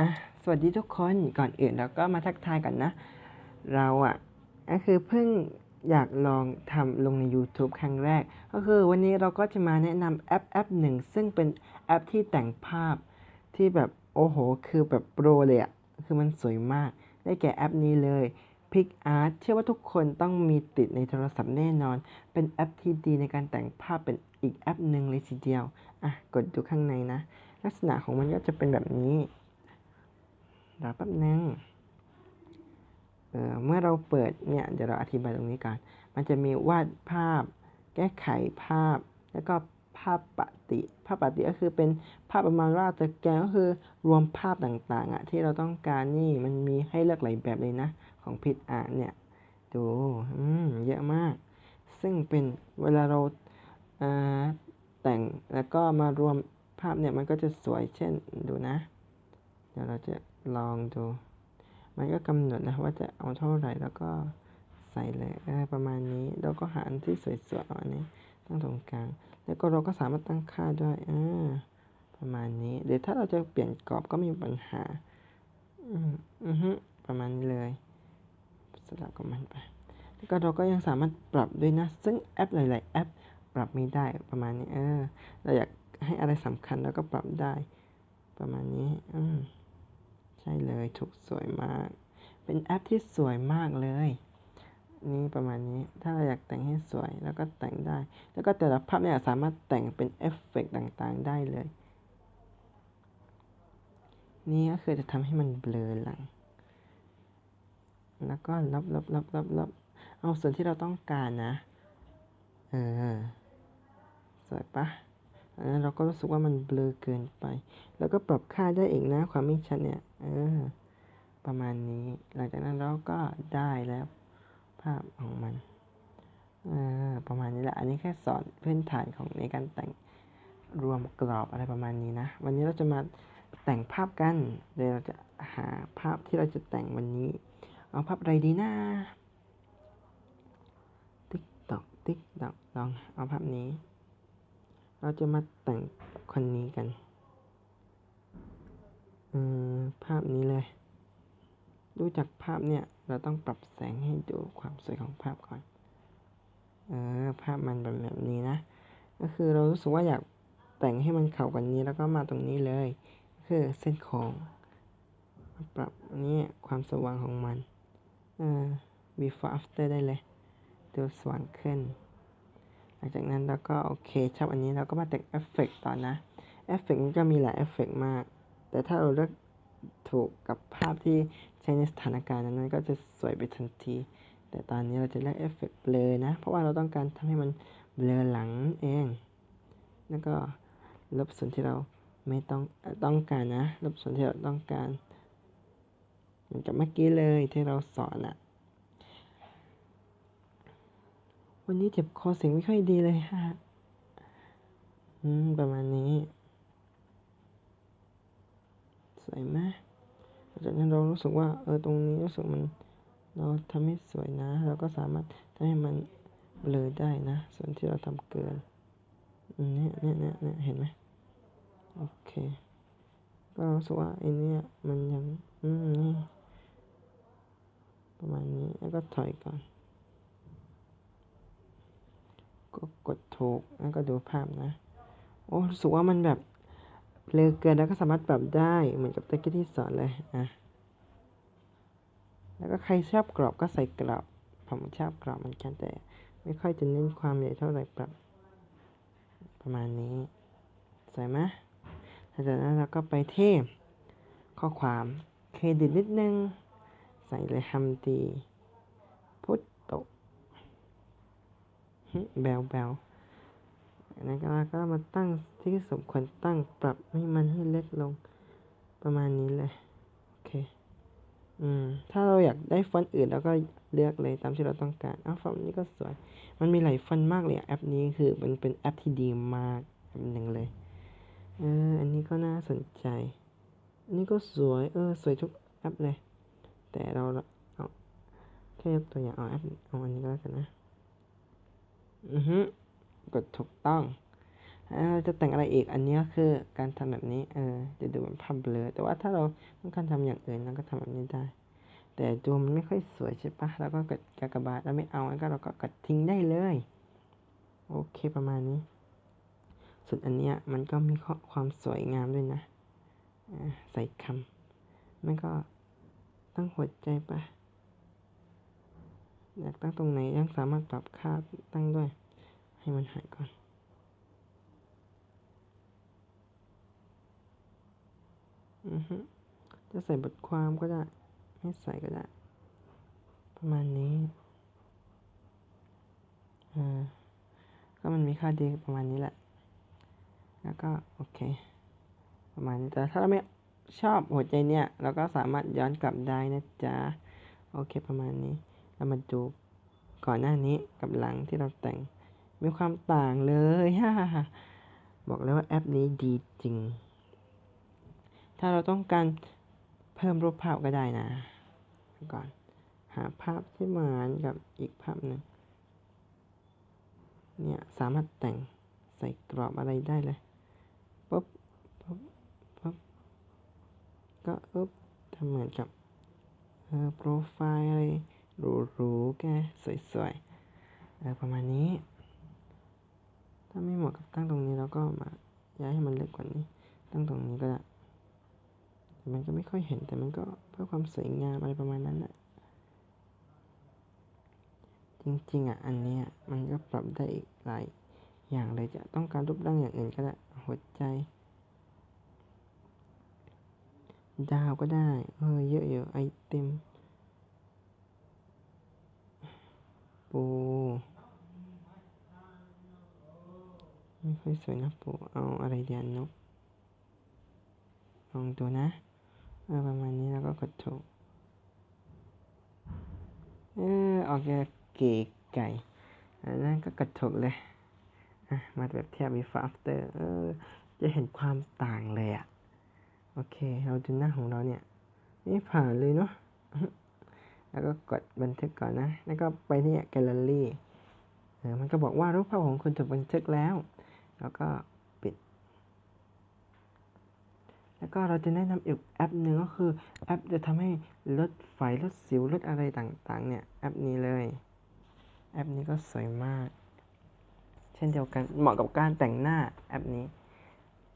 อะสวัสดีทุกคนก่อนอื่นเราก็มาทักทายกันนะ เราอะก็คือเพิ่งอยากลองทำลงใน YouTube ครั้งแรก ก็คือวันนี้เราก็จะมาแนะนำแอปแอปหนึ่ง ซึ่งเป็นแอปที่แต่งภาพที่แบบโอ้โห คือแบบโปรเลยอะคือมันสวยมาก ได้แก่แอปนี้เลย PicArt เชื่อว่าทุกคนต้องมีติดในโทรศัพท์แน่นอน เป็นแอปที่ดีในการแต่งภาพเป็นอีกแอปหนึ่งเลยทีเดียว อะ กดดูข้างในนะ ลักษณะของมันก็จะเป็นแบบนี้ รอแป๊บนึงเออเมื่อเราเปิดเนี่ยเดี๋ยวเราอธิบายตรงนี้ก่อนมันจะมีวาดภาพ แก้ไขภาพ แล้วก็ภาพปฏิ ภาพปฏิก็คือเป็นภาพประมาณว่าตะแกก็คือรวมภาพต่างๆอะที่เราต้องการนี่มันมีให้เลือกหลายแบบเลยนะ ของพิดอ่านเนี่ยดูอืมเยอะมาก ซึ่งเป็นเวลาเราอ่าแต่งแล้วก็มารวมภาพเนี่ยมันก็จะสวยเช่นดูนะ เดี๋ยวเราจะ ลองดู มันก็กำหนดนะว่าจะเอาเท่าไหร่แล้วก็ใส่เลยเออประมาณนี้เราก็หาอันที่สวยๆเอาอันนี้ตั้งตรงกลาง แล้วก็เราก็สามารถตั้งค่าด้วยอ่าประมาณนี้เดี๋ยวถ้าเราจะเปลี่ยนกรอบก็ไม่มีปัญหา อืมอือฮึประมาณนี้เลยสลับกับมันไป แล้วก็เราก็ยังสามารถปรับด้วยนะ ซึ่งแอปหลาย ๆ แอป ปรับไม่ได้ประมาณนี้ เออ เราอยากให้อะไรสำคัญแล้วก็ปรับได้ ประมาณนี้ อืม ช่เลยถูกสวยมาก เป็นแอปที่สวยมากเลย นี่ประมาณนี้ถ้าเราอยากแต่งให้สวยแล้วก็แต่งได้ แล้วก็แต่ละภาพเนี่ยสามารถแต่งเป็นเอฟเฟกต์ต่างๆได้เลย นี่ก็คือจะทำให้มันเบลอหลัง แล้วก็ลบลบลบลบลบเอาส่วนที่เราต้องการนะ เออ สวยปะ นนั้นเราก็รู้สึกว่ามันเบลอเกินไป แล้วก็ปรับค่าได้อีกนะความไม่ชัดเนี่ยเออประมาณนี้ หลังจากนั้นเราก็ได้แล้วภาพของมันเออประมาณนี้แหละ อันนี้แค่สอนพื้นฐานของในการแต่งรวมกรอบอะไรประมาณนี้นะ วันนี้เราจะมาแต่งภาพกันเดี๋ยวเราจะหาภาพที่เราจะแต่งวันนี้ เอาภาพอะไรดีนะติ๊กตอกติ๊กตอกลองเอาภาพนี้ เราจะมาแต่งคนนี้กันอืมภาพนี้เลย ดูจากภาพเนี่ย เราต้องปรับแสงให้ดูความสวยของภาพก่อน เออ ภาพมันเป็นแบบนี้นะ ก็คือเรารู้สึกว่าอยากแต่งให้มันเข้ากันนี้แล้วก็มาตรงนี้เลย คือเส้นโค้งปรับอันนี้ความสว่างของมัน เออ before after ได้เลยดูสว่างขึ้น หลังจากนั้นเราก็โอเคชอบอันนี้เราก็มาแต่งเอฟเฟกต์ต่อนะเอฟเฟกต์นี้ก็มีหลายเอฟเฟกต์มาก แต่ถ้าเราเลือกถูกกับภาพที่ใช้ในสถานการณ์นั้นก็จะสวยไปทันที แต่ตอนนี้เราจะเลือกเอฟเฟกต์เบลอนะ เพราะว่าเราต้องการทำให้มันเบลอหลังเอง แล้วก็ลบส่วนที่เราไม่ต้องต้องการนะ ลบส่วนที่เราต้องการ เหมือนกับเมื่อกี้เลยที่เราสอนอะ วันนี้เจ็บคอเสียงไม่ค่อยดีเลยฮะ อืม ประมาณนี้ สวยไหมจากนั้นเรารู้สึกว่า เออ ตรงนี้รู้สึกมัน เราทำให้สวยนะ เราก็สามารถทำให้มันเบลอได้นะ ส่วนที่เราทำเกินอืมเนี่ยเนี่ยเนี่ยเนี่ยเห็นไหมโอเค ก็รู้สึกว่าไอ้นี่มันยัง อืมนี่ประมาณนี้ แล้วก็ถอยก่อน ก็กดถูกแล้วก็ดูภาพนะ โอ้รู้สึกว่ามันแบบเบลอเกินแล้วก็สามารถปรับได้เหมือนกับตะกี้ที่สอนเลยอะแล้วก็ใครชอบกรอบก็ใส่กรอบผมชอบกรอบเหมือนกันแต่ไม่ค่อยจะเน้นความใหญ่เท่าไหร่ปรับ ประมาณนี้สวยไหมหลังจากนั้นเราก็ไปที่ข้อความเครดิตนิดนึง ใส่เลยฮัมดีพุทโตะหึ แบวแบวอันนั้นก็มาตั้งที่สมควรตั้งปรับให้มันให้เล็กลงประมาณนี้เลยโอเคอืมถ้าเราอยากได้ฟอนต์อื่นเราก็เลือกเลยตามที่เราต้องการอ้าวฟอนต์นี้ก็สวย มันมีหลายฟอนต์มากเลยแอปนี้คือมันเป็นแอปที่ดีมากแอปหนึ่งเลยเอออันนี้ก็น่าสนใจอันนี้ก็สวยเออสวยทุกแอปเลย แต่เราเอาแค่ยกตัวอย่างเอาแอปเอาอันนี้ก็แล้วกันนะ อือฮึกดถูกต้องเอ่อจะแต่งอะไรอีกอันนี้ก็คือการทำแบบนี้เออจะดูเหมือนภาพเบลอแต่ว่าถ้าเราต้องการทำอย่างอื่นเราก็ทำแบบนี้ได้ แต่ตัวมันไม่ค่อยสวยใช่ปะแล้วก็กดกากบาทแล้วไม่เอาแล้วก็เราก็กดทิ้งได้เลย โอเคประมาณนี้ ส่วนอันเนี้ยมันก็มีข้อความสวยงามด้วยนะใส่คำมันก็ตั้งหัวใจปะ อยากตั้งตรงไหนยังสามารถปรับค่าตั้งด้วย ให้มันหายก่อน อือฮึจะใส่บทความก็ได้ ไม่ใส่ก็ได้ ประมาณนี้อก็มันมีค่าดีประมาณนี้แหละ แล้วก็โอเค ประมาณนี้ แต่ถ้าเราไม่ชอบหัวใจเนี่ย เราก็สามารถย้อนกลับได้นะจ๊ะ โอเคประมาณนี้ เรามาดูก่อนหน้านี้กับหลังที่เราแต่งมีความต่างเลยฮ่าบอกเลยว่าแอปนี้ดีจริง ถ้าเราต้องการเพิ่มรูปภาพก็ได้นะ ก่อน หาภาพที่เหมือนกับอีกภาพหนึ่งเนี่ยสามารถแต่งใส่กรอบอะไรได้เลยปุ๊บปุ๊บปุ๊บก็อุ๊บทำเหมือนกับเออโปรไฟล์อะไร หรูๆแกสวยๆเออประมาณนี้ ถ้าไม่เหมาะกับตั้งตรงนี้เราก็มาย้ายให้มันเล็กกว่านี้ ตั้งตรงนี้ก็ได้แต่มันก็ไม่ค่อยเห็นแต่มันก็เพื่อความสวยงามอะไรประมาณนั้นแหละจริงๆอะอันเนี้ยมันก็ปรับได้อีกหลายอย่างเลยจะต้องการรูปร่างอย่างอื่นก็ได้หัวใจดาวก็ได้เออเยอะอยู่ไอเต็ม ปูไม่ค่อยสวยนะปูเอาอะไรเดียนนกลองดูนะเออประมาณนี้แล้วก็กดถูกเออออกจะเก๋ไก่อันนั้นก็กดถูกเลยอะมาแบบเทียบ before after เออจะเห็นความต่างเลยอะ โอเค เราดูหน้าของเราเนี่ยไม่ผ่านเลยเนาะ แล้วก็กดบันทึกก่อนนะ แล้วก็ไปที่แกลเลอรี่มันก็บอกว่ารูปภาพของคุณถูกบันทึกแล้ว แล้วก็ปิด แล้วก็เราจะแนะนำอีกแอปหนึ่งก็คือแอปจะทำให้ลดไฟลดสิวลดอะไรต่างๆ เนี่ยแอปนี้เลย แอปนี้ก็สวยมาก เช่นเดียวกันเหมาะกับการแต่งหน้าแอปนี้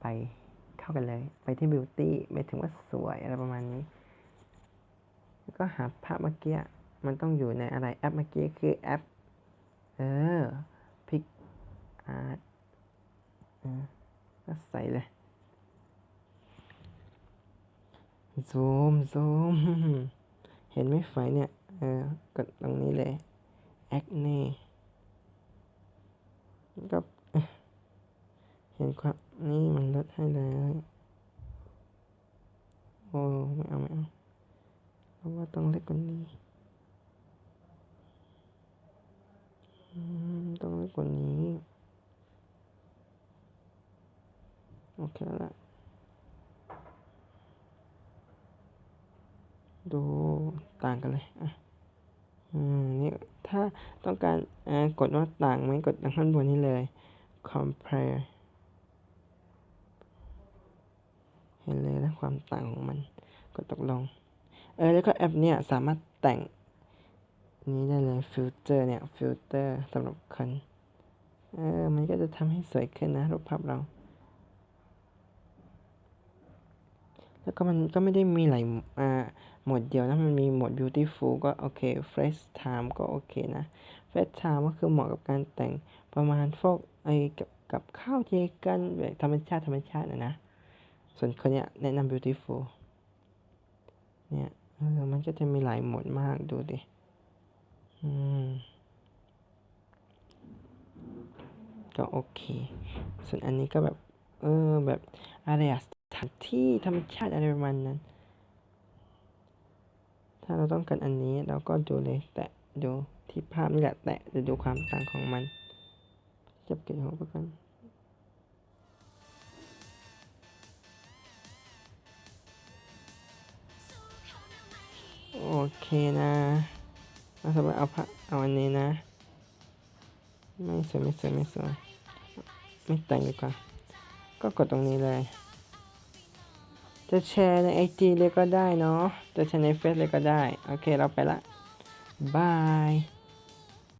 ไปเข้ากันเลย ไปที่บิวตี้ไม่ถึงว่าสวยอะไรประมาณนี้ ก็หาภาพเมื่อกี้ มันต้องอยู่ในอะไรแอปเมื่อกี้คือแอป เออพิกอาร์ตก็ใส่เลยซูมซูมเห็นไหมไฟเนี่ย เออกดตรงนี้เลยแอคเน่ก็เห็นความนี่มันลดให้เลยโอ้ไม่เอาไม่เอา ราะว่าต้องเล็กกว่านี้อืมต้องเล็กกว่านี้ โอเคแล้วละดูต่างกันเลย อะ อืม นี่ ถ้าต้องการอ่ากดว่าต่างไหมกดทางข้างบนนี้เลย compare เห็นเลยนะความต่างของมัน กดตกลง เออแล้วก็แอปเนี่ยสามารถแต่งนี้ได้เลยฟิลเตอร์เนี่ยฟิลเตอร์สำหรับคนเออมันก็จะทำให้สวยขึ้นนะรูปภาพเรา แล้วก็มันก็ไม่ได้มีหลายอ่าโหมดเดียวนะ มันมีโหมด beautiful ก็โอเค fresh time ก็โอเคนะ fresh time ก็คือเหมาะกับการแต่งประมาณพวกไอ้กับกับข้าวเจกันแบบธรรมชาติธรรมชาตินะนะ ส่วนคนเนี้ยแนะนำ beautiful เนี่ย เออมันก็จะมีหลายหมดมากดูดิ อืม ก็โอเค ส่วนอันนี้ก็แบบ เออ แบบอะไรอะสถานที่ธรรมชาติอะไรประมาณนั้น ถ้าเราต้องการอันนี้เราก็ดูเลย แตะดูที่ภาพนี่แหละ แตะจะดูความต่างของมัน จับเก็บหัวประกัน โอเคนะเราสามารถเอาพระเอาอันนี้นะ ไม่สวยไม่สวยไม่สวยไม่แต่งดีกว่า ก็กดตรงนี้เลย จะแชร์ในไอจีเลยก็ได้เนาะ จะแชร์ในเฟซเลยก็ได้ โอเคเราไปละบาย